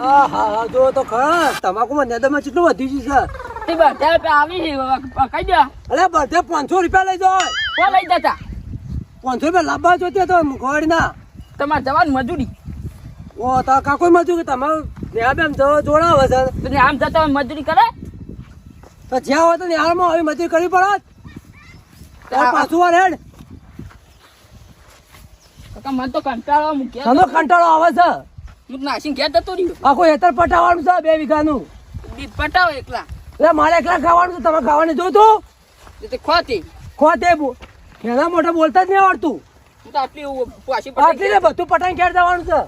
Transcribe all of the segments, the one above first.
હા હા જો તો ખરા. તમાકુમાં નેદરમાં કેટલું વધી ગયું છે? તે બધા રૂપિયા આવી કહી દો. અરે બધે પાંચસો રૂપિયા લઈ જાય કોણ લઈ જતા? પાંચસો રૂપિયા લાવવા જોતી તો ગોળના. તમારે જવાનું મજૂરી. ઓ તો કાકોઈ મજુ કે તમારું બેન જો જોડાવે છે? તો આમ જતા મજૂરી કરે? તો જ્યાં હોય તો નેહાળમાં આવી મજૂરી કરવી પડે પાછું વાર હેડ કાકા મને તો કંટાળો મૂક્યો તને કંટાળો આવે છે? હું નાસી ઘેર જતો રહ્યો આખું હેતર પટાવવાનું છે બે વીઘાનું? પટાવો એકલા. એટલે મારે એકલા ખાવાનું છે તમે ખાવાનું જોતું ખોતી ખોતે બો- મોટા બોલતા જ નહીં આવડતું. આટલી ને બધું પટાઈ ઘેર જવાનું છે.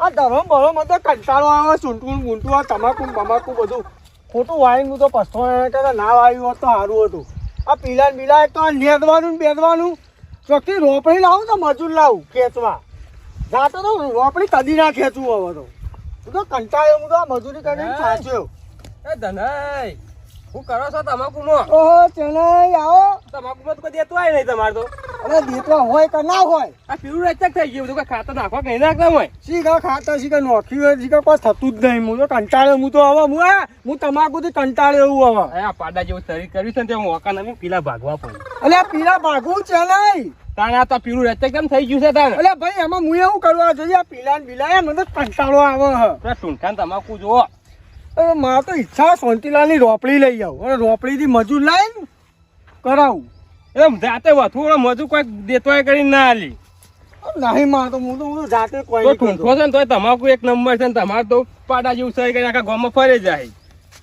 આ ધરમ ભરો મને તો કંટાળો આવે સૂંટવું ને આ તમાકુ ને બધું. ખોટું વાઈન હું તો પસ્તો કે ના વાયું હોત તો સારું હતું. આ પીલા પીલા એક તો આ નેદવાનું ને બેદવાનું. ચોખ્ખી રોપડી લાવું તો મજૂર લાવું ખેંચવા? જાતો તો રોપડી કદી ના ખેંચું હવે તો. હું તો કંટાળ્યો હું તો આ મજૂરી કરીને સાચ્યો એ ધનાઈ હું કરો છો તમાકુ માં ઓહો ચેનઈ આવો. તમાકુ માં તો કદી એતો આય નહીં તમારે તો. અરે દેતવા હોય કે ના હોય? આ પીળું રેચક થઈ ગયું બધું કોઈ ખાતર નાખવા કઈ નાખતા હોય? શીખા ખાતા શીખા નોખ્યું હોય શીખા કોઈ થતું જ નહીં. હું તો કંટાળ્યો હું તો હવે હું હું તમાકુથી કંટાળ્યો એવું હવે. આ પાડા જેવું શરીર કર્યું છે ને તે મોકા નમી પીલા ભાગવા પડ્યું અલ્યા પીલા ભાગવું નહીં. તાણે આ તો પીળું રેચક કેમ થઈ ગયું છે તાણે? અલે ભાઈ એમાં હું એવું કરવા જોઈએ? આ પીલા એ મને કંટાળો આવે પેલા તમાકુ જુઓ. મારે તો ઈચ્છા શાંતિલાલની રોપડી લઈ આવું. અને રોપડીથી મજૂર લાવીને કરાવું. એમ જાતે વથું મજુ કોઈ દેતો કરી ના આલી. નહીં માં તો હું તો હું જાતે કોઈ કરતો. છે ને તો તમાકુ એક નંબર છે ને તમારે તો પાડા જેવું સહી કરી આખા ગામમાં ફરે જાય.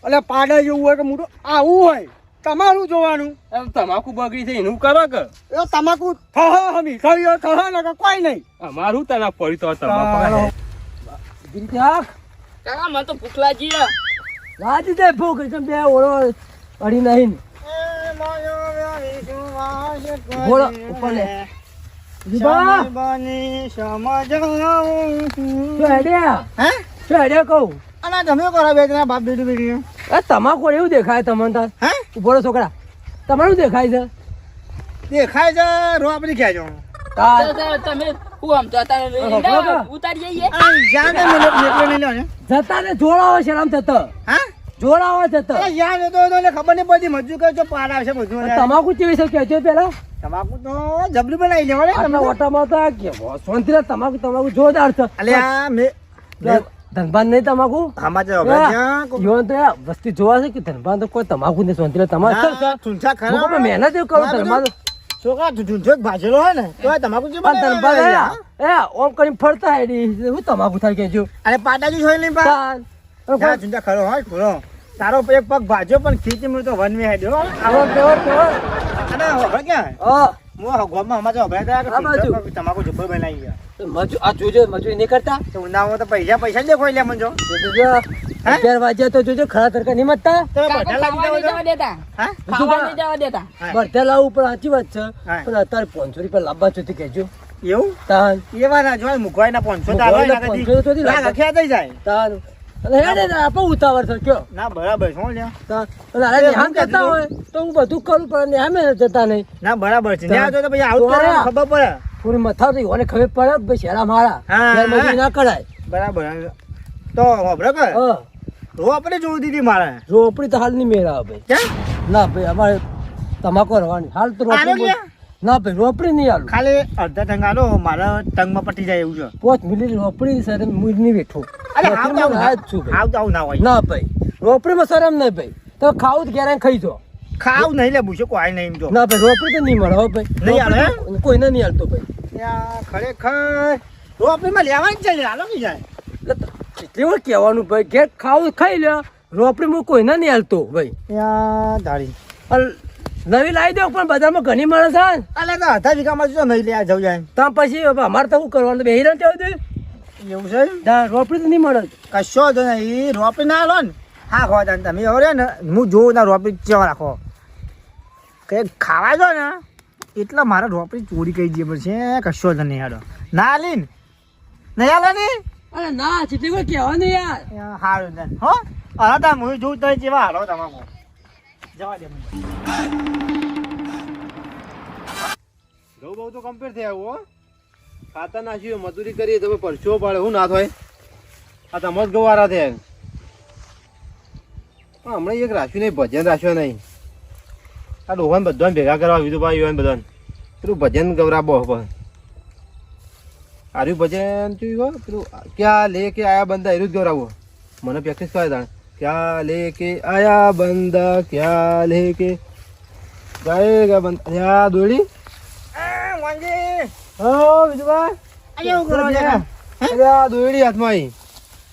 એટલે પાડા જેવું હોય કે હું તો આવું હોય. તમારું જોવાનું તમાકુ બગડી છે એનું કરો કે એ તમાકુ થહ હમી થયો થહ ને કે કોઈ નહીં અમારું તને પડી તો તારો. કાકા મને તો ભૂખ લાગી છે. રાજી દે ભૂખ એકદમ બે ઓળો અડી નહીં બોલો, ઉપર લે. બની સમજાવું. હે? શું કહું અલા તમે કરો બે જણા બાપ બેટી બેટી એ તમાકુ એવું દેખાય તમને તાર હે? ઊભો છોકરા. તમારું શું દેખાય છે? દેખાય છે તમે હું આમ તો. ઉતારી જઈએ. ને નહીં જતા ને જોડાવો હા? જોડાવો જતો અરે જ્યાં જતો એને ખબર નહીં પડતી મજૂર પાર આવશે બધું તમાકુ કેવી છે કહેજો પેલા તમાકુ તો જબરી બનાવી લેવા તમને. ઓટામાં તો આ કેવો શાંતિલા તમાકુ તમાકુ જોરદાર છે. અલે આ મે ધનબાન નહીં તમાકુ? યુવાન તો વસ્તી જોવા છે કે ધનબાન તો કોઈ તમાકુ નહીં સોંતી તમારે મહેનત એવું કરું ના, છોકરા જ ભાજેલો હોય ને તો તમાકુ જે પણ ધનબાન એ ઓમ કરીને ફરતા હેડી. હું તમાકુ થાય કેજો. અરે પાટાજી હોય નહીં પા. તાન. અને ના, કોઈ ખરો હોય ખરો. તારો એક પગ ભાજ્યો પણ ખીચી મળ્યો વનવે હેડ્યો કેવો, કેવો, કેવો? અને હવે ક્યાં? તમાકુ જબ્બર બનાવી ગયા. મજૂ- આ જોજો મજૂરી નહીં કરતા? તો તો પૈસા પૈસા જ દેખો લે મંજો જોજો, અગિયાર વાગ્યા તો જોજો ખરા તડકા નહીં મતતા બધા લાગી ખાવા નહીં જાઓ જવા દેતા. હા? ખાવા નહીં જવા દેતા. હા. બરધે લાવવું પણ સાચી વાત છે. પણ અત્યારે પાંચસો રૂપિયા લાવવા ચોથી કહેજો. એવું? તાન. એવા ના જોવાય મુકવાયના પાંચસો તો. 500 તો. લખ્યા થઈ જાય. તાન. ઉતાવળ છે કયો. ના બરાબર શું એ જતા હોય તો હું બધું કરું પણ નેહામ જતા નહીં. ના બરાબર છે. તો- તો પછી આવું તો કરે આ- ખબર પડે. થોડી મથા થઈ ઓને ખબર પડે ભાઈ શેરા મારા મજૂરી ના કરાય. બરાબર તો બરાબર કે? રોપડી જોઈ દીધી મારે રોપડી તો હાલ નહીં મેળા ભાઈ. ના ભાઈ અમારે તમાકુ રવાની હાલ તો રોપડી ના ભાઈ રોપડી નહીં હાલું. ખાલી અડધા ટંગાનો મારા ટંગમાં પટી જાય એવું છે. પોચ મિનિટ રોપડી સર મુજ નહીં બેઠો અરે આવ તો ના છું. આવ તો ના હોય. ના ભાઈ રોપડીમાં શરમ નહીં ભાઈ. તો ખાવ જ ઘેર ખાઈ જો ખાવ નહીં લે ભૂસો કોઈ નહીં જો. ના ભાઈ રોપડી તો નહીં મળે ભાઈ. નહીં? તો કોઈને નહીં હાલતો ભાઈ. ત્યાં ખરેખર રોપડીમાં લેવાની છે હાલો કે જાય? કેટલી વાર કહેવાનું ભાઈ ઘેર ખાવું ખાઈ લે રોપડીમાં કોઈને નહીં હાલતો ભાઈ. ત્યાં ધારી. નવી લાવી દો પણ બજારમાં ઘણી મળે છે. ને. અલે તો અડધા વીઘામાં જો નહીં લે જવું જાય? તો પછી અમારે તો શું કરવાનું? બે હિરણ ચાવ દે? એવું છે ના, રોપડી તો નહીં મળે કશો તો નહીં રોપડી ના લો ને. હા ખો તમે હવે ને હું જોઉં ના રોપડી ચેવા રાખો. કંઈક ખાવા જો ને. એટલે મારે રોપડી ચોરી કરી દઈએ પડશે કશો જ નહીં હાડો ના લીન નહીં હાલો ને? અરે ના કેટલી વાર નહીં યાર. હારું ને હો? હા તા હું જોઉં તો જેવા હાલો તમાકુ જવા દે મને. ઘઉં બહુ તો કમ્પેર થયા હો. ના નાખ્યું મજૂરી કરીએ તો પરચો પાડે હું ના થાય. આ તમે જ ગવારા થયા હમણાં એક રાખ્યું નહીં ભજન રાખ્યો નહીં. આ ડોહાને બધાને ભેગા કરવા વિધુ ભાઈ હોય બધાને. પેલું ભજન ગવરાબો પણ. આર્યું ભજન હો પેલું ક્યાં લે કે આયા બંદા એરું જ ગવરાવો. મને પ્રેક્ટિસ કરે તાણે. ક્યાં લે કે આયા બંદા ક્યાં લે કે ગાયે બંદા અરે આ દોડી હો વિધુભાઈ અરે આ દોયડી હાથમાં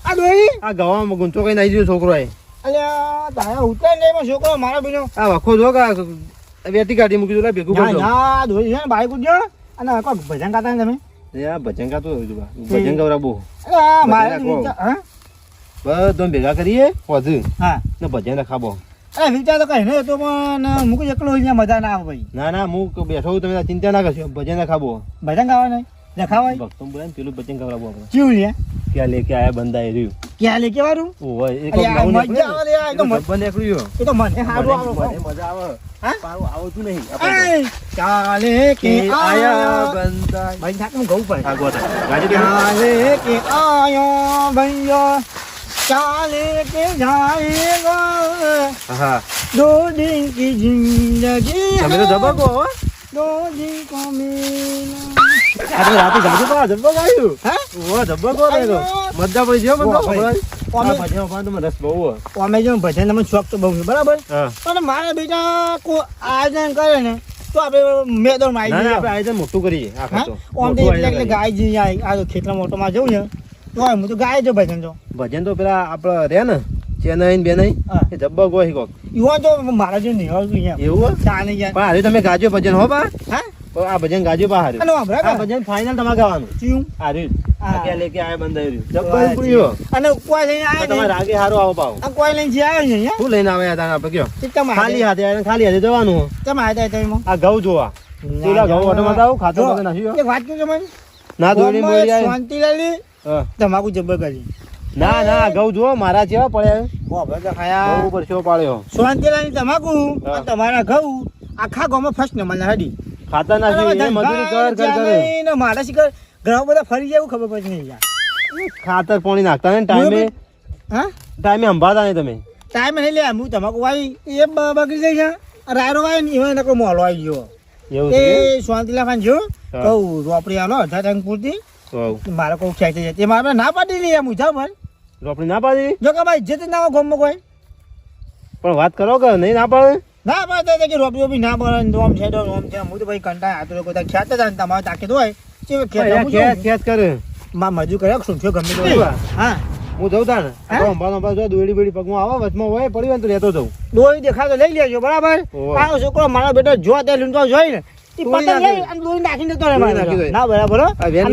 આ દોડી આ ગવામાં ગુંચો કઈ નાઈ દીધો છોકરો એ અલ્યા તારા ઉતર ને એમાં છોકરો મારો બીનો. આ વખો જો કા વેટી કાઢી મૂકી દો ભેગું કરજો. ના દોઈ છે ને બાઈક ઉડ્યો અને કોઈ ભજન ને તમે? એ ભજન હોય વિધુભા ભજન ગવરા બહુ. મારે હા? બધો ભેગા કરીએ વધુ. હા. ને ભજન રખાબો અરે વિચાર તો કઈ નહીં તો પણ મૂકી એકલો હોય ત્યાં મજા ના આવે ભાઈ. ના ના હું બેઠો તમે ચિંતા ના કરશો. ભજન રખાબો ભજન ગાવા નહીં. દેખાવાય ભક્તો પેલું ભજન ગવરાબો આપણે. ચીવ લે. ક્યાં લે કે આયા બંદા એ રહ્યું? ક્યાં લે વારું ઓય એ અલ્યા, કોક મજા આવે યાર એક મજા- નીકળ્યું. એ તો મને સારું આવો મને મજા આવે. હા? આવતું નહીં. ચાલે કે આયા? બંદા ભાઈ થાકનું ઘઉં પડે? આ ગોતા. ચાલે કે આયા ભૈયા? ચાલે કે જાએગો હા. દો દિન કી જિંદગી તમે તો હો? દો દિન કો મિલના આ રાતે ગાડી પા જબકો આવ્યું હા? ઓ જબકો રે તો મજા પડી ગયો મને ભાઈ. તો ભજનમાં તો રસ બહુ હોય. જો ભજન તમે શોખ તો બહુ છે બરાબર? પણ મારા બેટા કોઈ આયોજન કરે ને તો આપણે મેદોરમાં ના ના આપણે આયોજન મોટું કરીએ ઓમ તો એટલે. ગાય જી આ આ ખેતરા જવું ને તો હું તો ગાય જો ભજન જો. ભજન તો પેલા આપડે રે ને ચેનઈ બેનઈ. એ જબ્બક હોય કોક. યુવા તો મારા જો નહીં એવું પણ હારે તમે ગાજો ભજન હો બા? હા? તો આ ભજન ગાજુ બા હારે અને વાપરે આ ભજન ફાઇનલ તમારે ગાવાનું. ચિયું. આ કે લેકે આયા બંધાઈ રહ્યું અને કોઈ લઈને તો તમારે રાગે હારો આવો પાવ. આ કોઈ લઈને જે આવે છે શું લઈને આવ્યા યાર આપણે કયો તમે ખાલી હાથે ખાલી હાથે જવાનું તમે આવ્યા હતા એમાં આ ઘઉં જોવા. પેલા ઘઉં ઓટોમાં આવું ખાતો જો, બધું એક વાત કહું તમને ના દોડી શાંતિ લાલી તમાકુ જબ્બર કરી. ના ના ઘઉં જો મારા જેવા પડ્યા ઉપર શો પાડ્યો. શાંતિ લાલી તમાકુ તમારા ઘઉં આખા ગામમાં ફર્સ્ટ નંબર હડી. ખાતા નથી મજૂરી કર કર કરે. મારા શિખર ઘણા બધા ફરી જાય ખબર પડી નહીં યાર. ખાતર પાણી નાખતા ને ટાઈમે. હા? ટાઈમે સંભાળતા નહીં તમે. ટાઈમે નહીં લે હું તમાકુ વાવી એ બગડી જાય છે. રાયરો વાય ને એમાં નકરો મોલો આવી ગયો. એવું છે એ શાંતિલા ખાન જો. કહું રોપડી આલો અડધા ટાઈમ પૂરતી. મારે કોઈ ખેંચી જાય તે મારે ના પાડી લે એમ જાવ ભાઈ. રોપડી ના પાડી? જો કે ભાઈ જે તે ના ગામમાં કોઈ. પણ વાત કરો કે નહીં ના પાડે? ના પાડે તો કે રોપડી રોપડી ના પડે ને ઓમ છે તો આમ છે. હું તો ભાઈ કંટાળ આતો લોકો ત્યાં ખેંચતા હતા ને તમારે તાકીદ હોય. કે હું ખેંચ કરે. માં મજૂર કર્યા શું થયો? ગમે તે? હા. હું જઉં હા? તો અંબાનો અંબા જો દોડી બેડી પગમાં આવા વચમાં હોય પડી હોય તો લેતો જઉં. દોડી દેખા તો લઈ લેજો બરાબર. આ છોકરો મારો બેટો જો તે લૂંટો જોઈ ને પતંગ લઈ અને દોરી નાખી દેતો રહે. ના બરાબર હો? આ વેન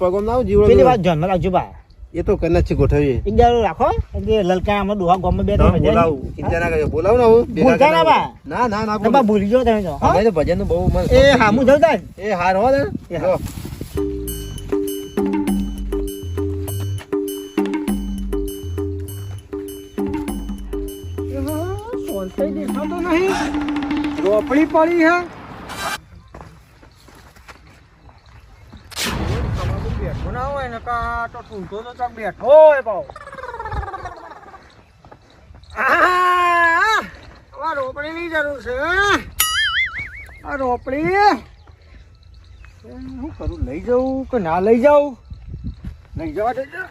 પગમાં ના જીવડો પેલી વાત ધ્યાનમાં રાખજો બા. એ તો છે ગોઠવીએ એક રાખો એટલે લલકા ડોહા ગામમાં બે ત્રણ ભજન. બોલાવું ચિંતા ના કરજો બોલાવ ને હું ભૂલતા ના બા. ના ના ના તમે. ભૂલી જાઓ તમે તો હો? અમે તો ભજનનું બહુ મન એ હા હું જઉં તાન. એ હાર હો ને. જો. દેખાતો નહીં રોપડી પડી હે બેઠો ના હોય ને કા તો ઠૂંઠો તો ચક બેઠો હોય પાવ આ રોપડી ની જરૂર છે આ રોપડી હું કરું? લઈ જાઉં કે ના લઈ જાઉં? લઈ જવા દેજો.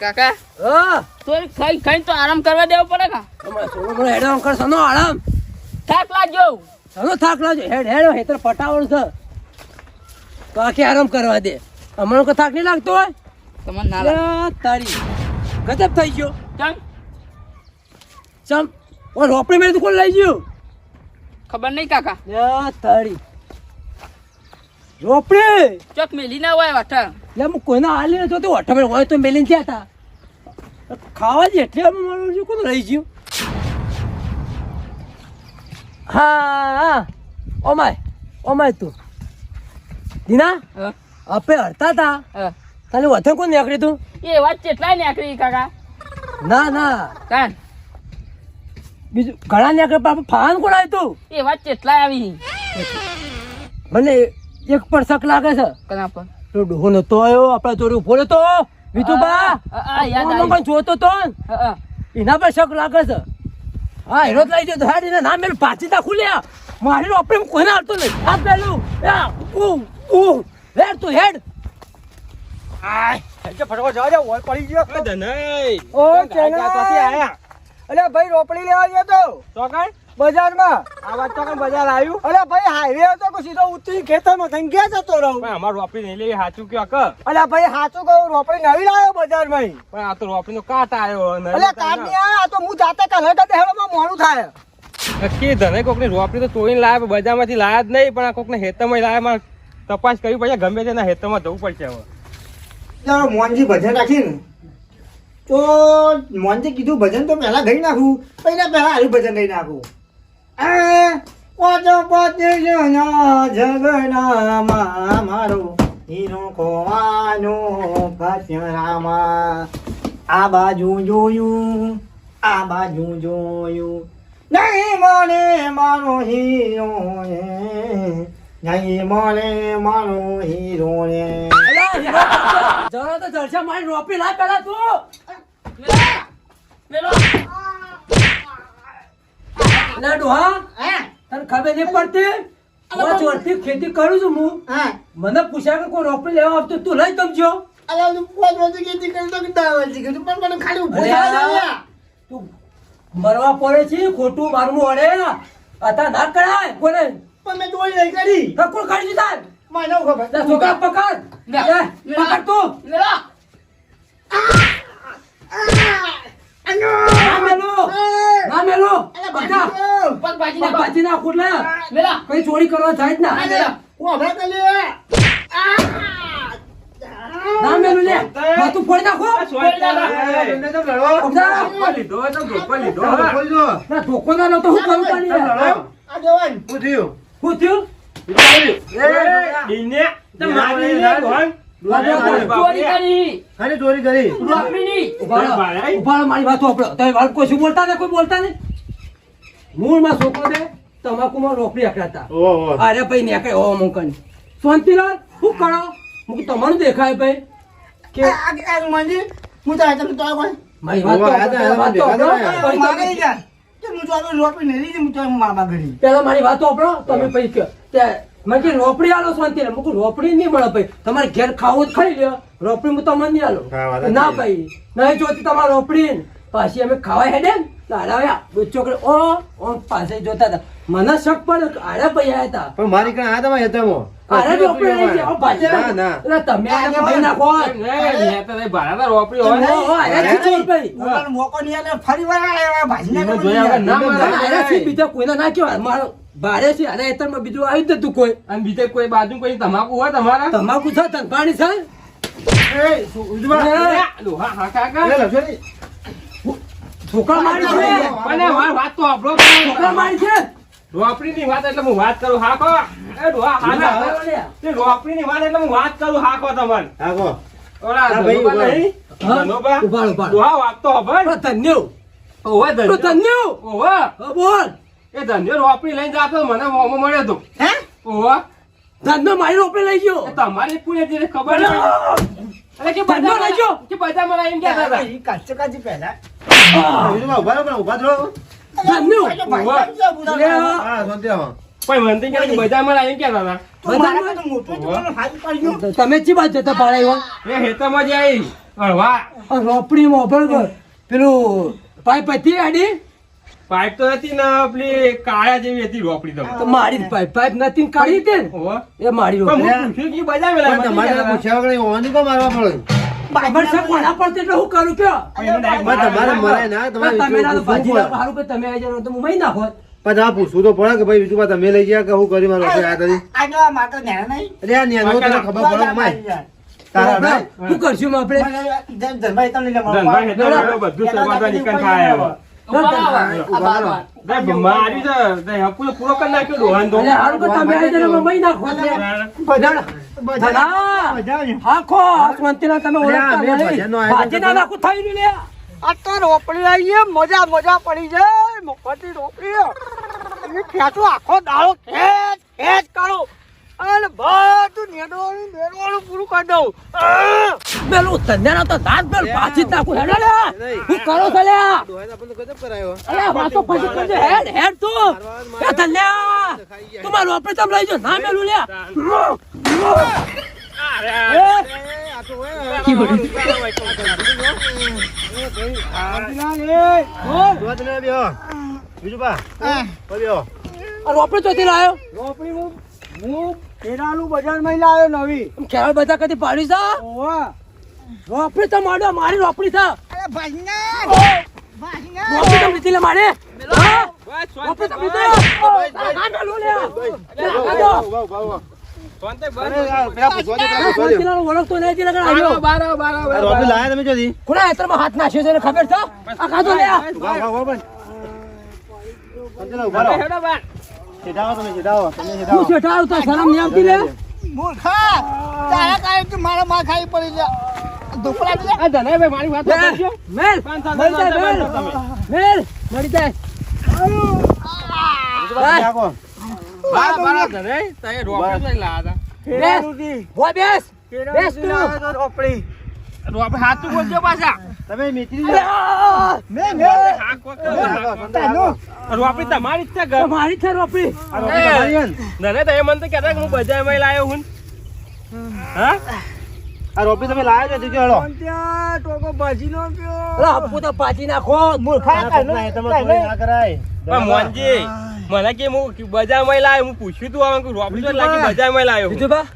કાકા હા? તો ખાઈ ખાઈ તો આરામ કરવા દેવો પડે કા? તમારે સોનો મને હેડો અંકર સનો આરામ. થાક લાગજો સનો થાક લાગજો. હેડ હેડો હેતર પટાવણ છે. તો આખી આરામ કરવા દે. અમારો કો થાક નહીં લાગતો હોય? તમને ના લાગે. તારી. ગજબ થઈ ગયો. ચમ. ચમ. ઓ રોપડી મેં કોણ લઈ ગયું? ખબર નહીં કાકા. તારી. રોપડી? ચોક મેલી ના હોય વાઠા. એટલે હું કોઈના હાલી નથી તો વાઠા હોય તો મેલીને ગયા હતા ખાવા જ એટલે મારું શું કોણ રહી ગયું. હા ઓમાય ઓમાય તું. દીના આપે હરતા હતા હા. વધે કોણ નીકળી તું? એ વાત કેટલા નીકળી કાકા. ના ના. કાન. બીજું ઘણા નીકળે પણ ફાન કોણ આવ્યું તું એ વાત કેટલા આવી. મને એક પર શક લાગે છે. કના પર તો ડોહો નતો આવ્યો આપણા જોડે ઊભો રહેતો વિતુબા પણ જોતો તો. એના પર શક લાગે છે. હા હીરો જ લઈ જતો હાડી ને મેલ પાછી તા ખુલ્યા મારી આપણે કોઈને આવતો નહીં. આ પેલું આ, ઉ, ઉ, હેડ તું હેડ. આય ફટકો જવા દે ઓય પડી ગયો. એ ધનાઈ. ઓ ચેના અલે ભાઈ રોપડી લેવા ગયો તો. તો કાંઈ? બજારમાં? આ વાત તો કાંઈ બજાર આવ્યું? અરે ભાઈ હાઈવે હતો કે સીધો ઉતરી ખેતરમાં થઈને ગયા જતો રહું. પણ અમારું રોપડી નહીં લેવી સાચું કયો કે. અલે ભાઈ સાચું કહું રોપડી નવી લાવ્યો બજારમાં પણ આ તો રોપડીનો કાટ આવ્યો નહીં આયા આ તો હું જાતે કલર હેડોમાં મોડું થાય. નક્કી કોકની રોપડી તો ચોરીને લાયા બજારમાંથી લાયા જ નહીં પણ આ કોકને હેતરમાં લાવે મારે તપાસ કરવી પડશે ગમે તેના હેતરમાં જવું પડશે હવે. મોનજી ભજન રાખીને તો મોનજી કીધું ભજન તો પહેલા ગઈ નાખું પહેલા પહેલા હારું ભજન ગઈ નાખું. આ પોચો પોચે જના જગનામાં મારો હીરો ખોવાનો કચરામાં આ બાજુ જોયું આ બાજુ જોયું. નહીં મને મારો હીરો નહીં મને મારો હીરો ને જરા તો જલસા મારી રોપી લા પેલા તું. પેલો લે ડોહા હા? તને ખબર નહીં પડતી? હું ચોરથી ખેતી કરું છું હું. હા. મને પૂછ્યા કે કોઈ રોપડી લેવા આવતું તું લઈ તમજો પાંચ મરવા પડે છે ખોટું મારવું અડે અતા ના કરાય કોને પણ મેં ચોરી નહીં કરી. ટકોર કાઢી દીધા મને ખબર. છોકરા પકડ. પકડ તું. કઈ ચોરી કરવા જાય જ ના. ના મેલો હું લે. ના મેલું લે. માથું ફોડી નાખો. તો લીધો ના ધોકો ના લો તો હું કરું જવાન. શું થયું? ના ધોન. ચોરી કરી. ચોરી કરી. રોકડીની ઊભા મારી વાત. તમે કોઈ શું બોલતા ને કોઈ બોલતા નહીં? મૂળમાં છોકરો બે તમાકુમાં રોકડી અકળાતા ઓહો. અરે ભાઈ નેકળે હો મુકન. શાંતિલાલ શું કરો? મુક તમારું દેખાય ભાઈ. કે મંજી હું તો આ તમને તો મારી વાત તમે- પેલા મારી વાત સાંભળો. તમે પછી કયો તે મેં કીધું રોપડી આલો શાંતિલાલ મુકું રોપડી નહીં મળે ભાઈ. તમારે ઘેર ખાવું જ ખાઈ લ્યો. રોપડી હું તમને નહીં આલો. ના ભાઈ નહીં જોતી તમારે રોપડી પાછી અમે ખાવા હેડે ને તો હલાવ્યા ઓ ઓ પાસે જોતા હતા. મને શક પડ્યો આરે ભાઈ આયા હતા. પણ મારી કણ આ અરે રોપડી ના ના. તમે આને ભાઈ નાખો એમ નહીં, ન્યા તો રોપડી હોય ઓ, ઓ, આયા ભાઈ. મોકો નહીં ફરી વાર ભાજી જોયા ના. ના, બીજા કોઈને ના. મારો ભારે છે અને એતરમાં બીજું આવી જ નતું કોઈ. અને બીજે કોઈ બાજુ કોઈ તમાકુ હોય તમારા? તમાકુ છે તનપાણી છે. છોકરા મારી છે? પણ વાત તો છોકરા મારી છે? રોપડીની વાત એટલે હું વાત કરું હાકો. એ વાત એટલે હું વાત કરું હાકો તમને. હા, ઓલા ભાઈ, ઊભા. ઊભા ઊભા વાત તો ધન્યો. ઓવે. ધન્યો. ઓવે. બોલ. એ ધંધો રોપડી લઈને જાતો મને મોમો મળ્યો તો. હે? ઓવે. ધંધો મારી રોપડી લઈ ગયો. તમારી પૂરે હતી, ખબર નહીં. અરે કે ધન્યો લઈ ગયો. કે બધા મને એમ કહેતા હતા. ઈ કાચો કાચી પહેલા. ઊભા રહો, ઊભા રહો. ધંધો. હા, સંધ્યા. પણ મને કે હાથ પાડ્યો તમે ચી બાજુ જતા પાડા એ હેતરમાં જ આવી રોપડીમાં બરોબર પેલું પાઈ પતી આડી? પાઇપ તો હતી ને પેલી કાળા જેવી હતી રોપડી તો તો મારી પાઇપ પાઇપ નથી ને કાઢી દે એ મારી રોપડી હું પૂછ્યું કે બધા વેલા પણ મને તમારે પૂછ્યા વગર ઓવાની કો મારવા પડે? ખબર છે કોના પડતી એટલે હું કરું કયો? પણ એનો direct પણ તમારે મરાય ના, તમારે તમે ના તો પૂછવું ભાજી પડે. નાખો, હારું કે તમે આવી જાઓ તો હું મહી નાખો પણ તમારે પૂછવું તો પડે કે ભાઈ બીજું તમે લઈ ગયા કે હું કરી મારો ખબર પડે શું કરશું ધનભાઈ તમને બધું મજા મજા પડી જાય મફતી રોપડી એ ખેંચો આખો દાળો ખેંચ ખેંચ કાઢો અને બધું નેડવાનું નેડવાનું પૂરું કરી દઉં. પેલું ધંધાનો તો દાંત પેલું પાછી નાખું હેડો હું કરો છો લે ડોહાને આપણને ગજબ કરાયો અરે વાતો પછી કરજો હેડ હેડ તું. એ ધન્યા તું મારું આપણે તમ લઈ જો ના મેલું લે. બીજું બા આપણે ચોથી લાયો? રોપડી હું હું બજાર બજારમાં લાવ્યો નવી ખેરાળ બધા કદી પાડી છે? રોપડી તો માડો મારી રોપડી છે. રોપડી તો લીધી લે મારે હા? રોપડી તો લીધી ના મેલું લે લે, તમે ચોથી? કોના હેતરમાં હાથ નાખ્યો છે ખબર છે આ ખાધો લે તમે. તમે સીધા તું શરમ નહીં આવતી લે મૂર્ખા તારા કારણે મારા માં ખાઈ પડી જા ધોકલા દે આ ધનાભાઈ મારી વાત સાંભળજો. મેલ મળી જાય મેલ મેલ. મળી જાય. રોપડી લઈ લાયા કેરાનું ગો બેસ. કેરાનું બેસ તું. લાવ્યો તો રોપડી. હતા. રોપડી હાચું બોલજો પાછા. તમે મિત્રી અરે, છો? આ, મે મે. હા, કોક કરો. સીધા આવો, શાંતિલાલ, આવો. રોપડી તમારી જ છે મારી છે રોપડી. મને તો તમે મને તો કેતા કે હું બજારમાં લાયો હું હા? આ રોટલી તમે લાયા છો દીકરી હળો. ત્યાં ટોકો ભાજી નો પીયો અરે આપું તો પાછી નાખો. મૂર્ખા આ કોકના હેઠળમાં ચોરી ના કરાય. પણ મોનજી મને કે હું બજારમાં લાયો હું પૂછ્યું તું આમ કે તો લાગી બજારમાં લાયો બીજું બા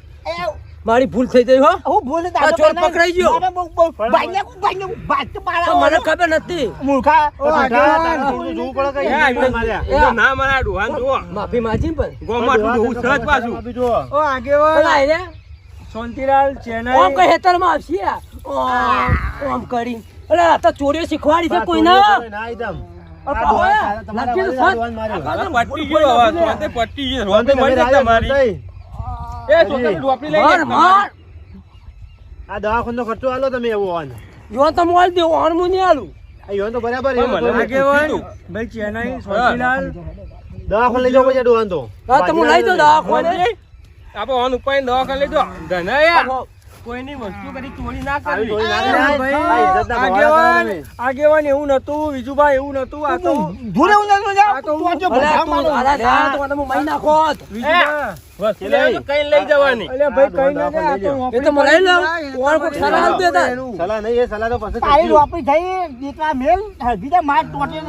મારી ભૂલ થઈ ગઈ હો. હું ભૂલ આ ચોર પકડાઈ ગયો. મને ખબર નથી. મૂર્ખા જોવું પડે ના મારા ડોહાન માફી માંજી પણ. ગોમાં સહજ પાછું. ઓ આગેવાન શાંતિલાલ ચેનલ. ઓમ કઈ હેતરમાં આવશે આ. ઓમ આમ કરી. અરે આ તો ચોરીઓ શીખવાડી છે કોઈ ના એકદમ. લાગી પટ્ટી ગયો હવે ગયો તમે તમારી? એ લઈ માર ખર્ચો આલો તમે એવો હોન. યો તો મોલ દે ઓણ મુ નહીં આલું. આ યોન તો બરાબર એ મને આગેવાન ભાઈ દવાખાને લઈ જાઓ પછી આ ડોહાને તો. હા તો હું લઈ દવાખાને. આપણે ઓન ઉપાય દવાખાને લઈ જાઓ. ધનાયા, કોઈની વસ્તુ કરી ચોરી ના આગેવાન એવું નતું વિજુભાઈ એવું નતું આ તો ભૂલે હું નતો આ તો હું અરે તું તારા જા. તો મને મહી નાખો વસ્તુ કઈ લઈ જવાની. અલ્યા ભાઈ કઈ ના આ તો એ તો મને લઉં ઓણ કોઈ ખરા હાલતું હતા સલાહ નહીં એ સલાહ તો પછી તારી કરજો. થઈ દીકરા મેલ હરબીજા માર ને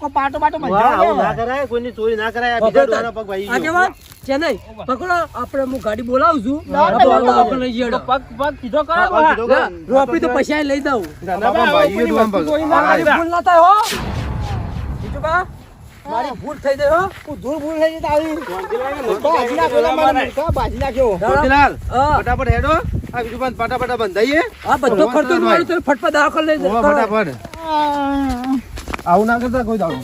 એ છોકરા પકડજે, છોકરા. કો પાટો પાટો વાહ, ના કરાય કોઈની ચોરી ના કરાય આ બીજા ડોહાના પગ ભાઈ ગયો. છે નહીં પકડો આપણે હું ગાડી બોલાવું છું. આપણે લઈ જઈએ તો પગ પગ કરો. રોપી પછી લઈ દઉં ભાઈ પગ. ભૂલ ના થાય હો. બીજું કા? મારી ભૂલ થઈ ગઈ હો. હું ધૂળ ભૂલ થઈ બાજી બાજી નાખ્યો મોતીલાલ, ફટાફટ હેડો. આ બીજું પણ ફટાફટ બંધાઈએ. આ બધો ખર્ચો તમારો તો ફટફટ દવાખાને લઈ જાય ફટાફટ. આવું ના કરતા કોઈ દાડો.